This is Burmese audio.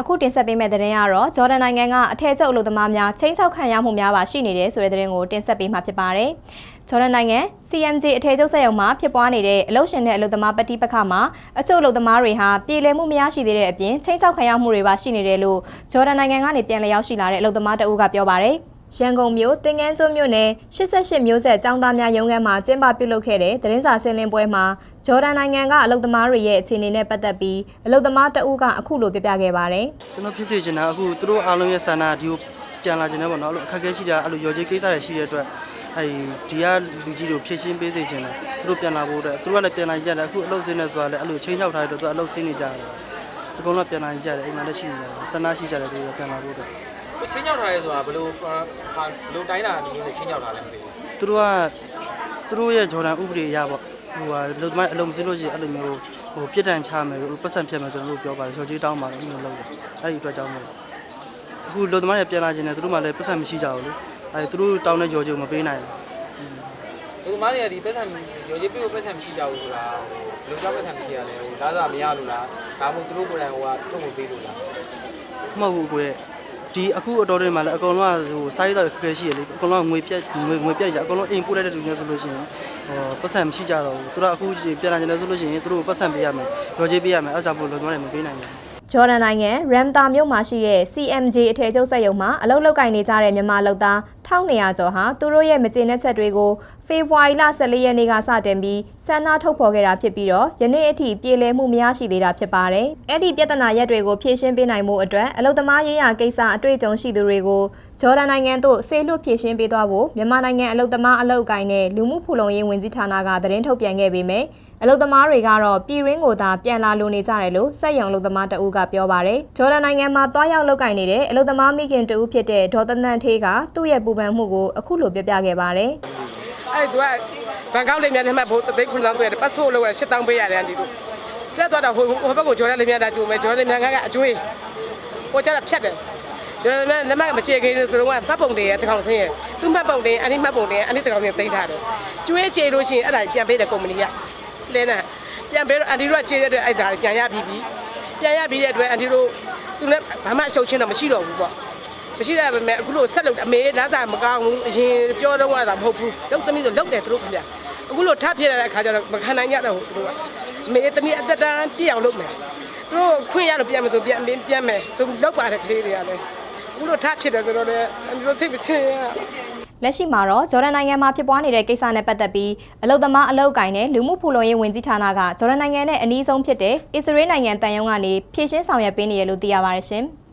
အခုတင်ဆက်ပေးမယ့်သတင်းကတော့ဂျော်ဒန်နိုင်ငံကအထည်ချုပ်အလုပ်သမားများချင်းချောက်ခံရမှုများပါရှိနေတယ်ဆိုတဲ့သတင်းကိုတင်ဆက်ပေးမှာဖြစ်ပါတယ်။ဂျော်ဒန်နိုင်ငံ CMJ အထည်ချုပ်စက်ရုံမှာဖြစ်ပွားနေတဲ့အလုပ်ရှင်နဲ့အလုပ်သမားပဋိပက္ခမှာအချို့အလုပ်သမားတွေဟာပြည်လည်မှုမရရှိသေးတဲ့အပြင်ချင်းချောက်ခံရမှုတွေပါရှိနေတယ်လို့ဂျော်ဒန်နိုင်ငံကနေပြန်လည်ရောက်ရှိလာတဲ့အလုပ်သမားတအုပ်ကပြောပါတယ်။ ရန်ကုန်မြို့တင်ငန်းကျွန်းမြို့နယ်88မျိုးဆက်ចောင်းသားများရုံးခန်းမှာကျင်းပပြုလုပ်ခဲ့တဲ့သတင်းစာရှင်းလင်းပွဲမှာဂျော်ဒန်နိုင်ငံကအလုပ်သမားတွေရဲ့အခြေအနေနဲ့ပတ်သက်ပြီးအလုပ်သမားတအုပ်ကအခုလိုပြပြခဲ့ပါတယ်။ကျွန်တော်ဖြစ်စေချင်တာအခုသူတို့အားလုံးရဲ့ဆန္ဒဒီကိုပြန်လာခြင်းနဲ့ပေါ့နော်အဲ့လိုအခက်အခဲရှိတာအဲ့လိုရော်ကြီးကိစ္စတွေရှိတဲ့အတွက်အဲဒီကလူကြီးတို့ဖြည့်ရှင်းပေးစေချင်တယ်သူတို့ပြန်လာဖို့အတွက်သူတို့ကလည်းပြန်လာကြတယ်အခုအလုပ်ဆင်းနေဆိုတာလည်းအဲ့လိုချင်းချောက်ထားတဲ့အတွက်သူကအလုပ်ဆင်းနေကြတယ်အကုန်လုံးပြန်လာကြတယ်အိမ်မှာလည်းရှိနေတယ်ဆန္ဒရှိကြတယ်သူတို့ပြန်လာဖို့အတွက်ကို ချင်းရောက်ထားရဲဆိုတာဘယ်လိုဟာဘယ်လိုတိုင်းတာအနေနဲ့ချင်းရောက်ထားလဲမသိဘူးသူတို့ကသူတို့ရဲ့ဂျော်ဒန်ဥပဒေအရပေါ့ဟိုဟာလုံသမားအလုံးမစင်းလို့ရှိရင်အဲ့လိုမျိုးဟိုပြစ်ဒဏ်ချမယ်လို့ပတ်စံဖြတ်မယ်ကျွန်တော်တို့ပြောပါတယ်ရော်ကြီးတောင်းပါတယ်အဲ့လိုလုပ်တယ်အဲ့ဒီအတွက်ကြောင့်မို့အခုလုံသမားတွေပြန်လာခြင်းနဲ့သူတို့မှလည်းပတ်စံမရှိကြဘူးလေအဲ့သူတို့တောင်းတဲ့ရော်ကြီးကိုမပေးနိုင်ဘူးဒီသမားတွေကဒီပတ်စံရောကြီးပြေကိုပတ်စံမရှိကြဘူးဆိုတာဘယ်လိုကြောင့်ပတ်စံမရှိရလဲဟိုလာစားမရလို့လားဒါမှမဟုတ်သူတို့ကိုယ်တိုင်ဟိုကထုတ်မပေးလို့လားမဟုတ်ဘူးကိုရဲ့ ဒီအခုအတော်တွေမှာလည်းအကုန်လုံးကဟိုစာရေးတော်ခက်ခဲရှိရလေအကုန်လုံးကငွေပြတ်ငွေငွေပြတ်ကြအကုန်လုံးအိမ်ပို့လိုက်တဲ့လူမျိုးဆိုလို့ရှိရင်ဟောပတ်စံမရှိကြတော့ဘူးသူတို့အခုပြန်လာကြတယ်ဆိုလို့ရှိရင်သူတို့ပတ်စံပေးရမယ်ရော်ကြီးပေးရမယ်အဲ့ဒါကြောင့်မို့လုံသမားတွေမပေးနိုင်ဘူးဂျော်ဒန်နိုင်ငံရမ်တာမြို့မှာရှိတဲ့ CMJ အထည်ချုပ်စက်ရုံမှာအလုပ်လုပ်ကိုင်နေကြတဲ့မြန်မာလုပ်သား 1200ကျော်ဟာသူတို့ရဲ့မကျေနပ်ချက်တွေကိုဖေဖော်ဝါရီလ14ရက်နေ့ကစတင်ပြီးဆန္ဒထုတ်ဖော်ခဲ့တာဖြစ်ပြီးတော့ယနေ့အထိပြည်လည်မှုမရရှိသေးတာဖြစ်ပါတယ်။အဲ့ဒီပြဿနာရက်တွေကိုဖြေရှင်းပေးနိုင်မှုအတွက်အလုပ်သမားရေးရာကိစ္စအတွေ့အကြုံရှိသူတွေကိုဂျော်ဒန်နိုင်ငံသို့ဆေလွတ်ဖြေရှင်းပေးသွားဖို့မြန်မာနိုင်ငံအလုပ်သမားအလုပ်အကိုင်နဲ့လူမှုဖူလုံရေးဝန်ကြီးဌာနကသတင်းထုတ်ပြန်ခဲ့ပေမယ့်အလုပ်သမားတွေကတော့ပြည်ရင်းကိုသာပြန်လာလိုနေကြတယ်လို့စက်ရုံအလုပ်သမားတအူးကပြောပါတယ်။ဂျော်ဒန်နိုင်ငံမှာတွားရောက်လုပ်ကိုင်နေတဲ့အလုပ်သမားမိခင်တဦးဖြစ်တဲ့ဒေါ်သနန်ထေးကသူ့ရဲ့ပူပန်မှုကိုအခုလိုပြောပြခဲ့ပါတယ်အဲ့သူကဘန်ကောက်လေးများနဲ့မှတ်ဖို့တသိန်းခုလောင်းပေးတယ်ပတ်ဖို့လို့ရ၈တောင်းပေးရတယ်အန်ဒီတို့လက်သွားတော့ဟိုဟိုဘက်ကိုဂျော်ရလေးများတာကြိုမယ်ဂျော်ရလေးများကအကျွေးဟိုကျတော့ဖြတ်တယ်ဂျော်ရလေးနမမကြေခင်ဆိုတော့မှတ်ပုံတွေရတစ်ခေါင်ဆင်းရသူမှတ်ပုံတွေအနိမှတ်ပုံတွေအနိတစ်ခေါင်ဆင်းသိမ်းထားတယ်ကျွေးကြေလို့ရှိရင်အဲ့ဒါပြန်ပေးတယ်ကုမ္ပဏီကလဲနာပြန်ပေးတော့အန်ဒီတို့ကကြေတဲ့အတွက်အဲ့ဒါပြန်ရပြီးပြီပြန်ရပြီးတဲ့အတွက်အန်ဒီတို့သူလည်းဘာမှအရှုပ်ချင်းတော့မရှိတော့ဘူးပေါ့ မရှိရပါမယ်အခုလို့ဆက်လုပ်အမေလမ်းစာမကောင်းဘူးအရင်ပြောတော့ကတာမဟုတ်ဘူးလုပ်သမီးဆိုလုပ်တယ်သူတို့ခင်ဗျအခုလို့ထပ်ဖြစ်ရတဲ့အခါကျတော့မခံနိုင်ကြတော့ဘူးသူတို့ကအမေသမီးအသက်တန်းပြည့်အောင်လုပ်မယ်သူတို့ခွင့်ရလို့ပြန်မယ်ဆိုပြန်ပြန်မယ်ဆိုလုပ်ပါတယ်ကလေးတွေကလည်းအခုလို့ထပ်ဖြစ်တယ်ဆိုတော့လည်းသူတို့စိတ်မချင်ရ။လက်ရှိမှာတော့ဂျော်ဒန်နိုင်ငံမှာဖြစ်ပွားနေတဲ့ကိစ္စနဲ့ပတ်သက်ပြီးအလုပ်သမားအလုပ်အကိုင်နဲ့လူမှုဖူလုံရေးဝန်ကြီးဌာနကဂျော်ဒန်နိုင်ငံနဲ့အနည်းဆုံးဖြစ်တဲ့အစ္စရေးနိုင်ငံတန်ယုံကနေဖြည့်ရှင်းဆောင်ရွက်ပေးနေရလို့သိရပါတယ်ရှင်။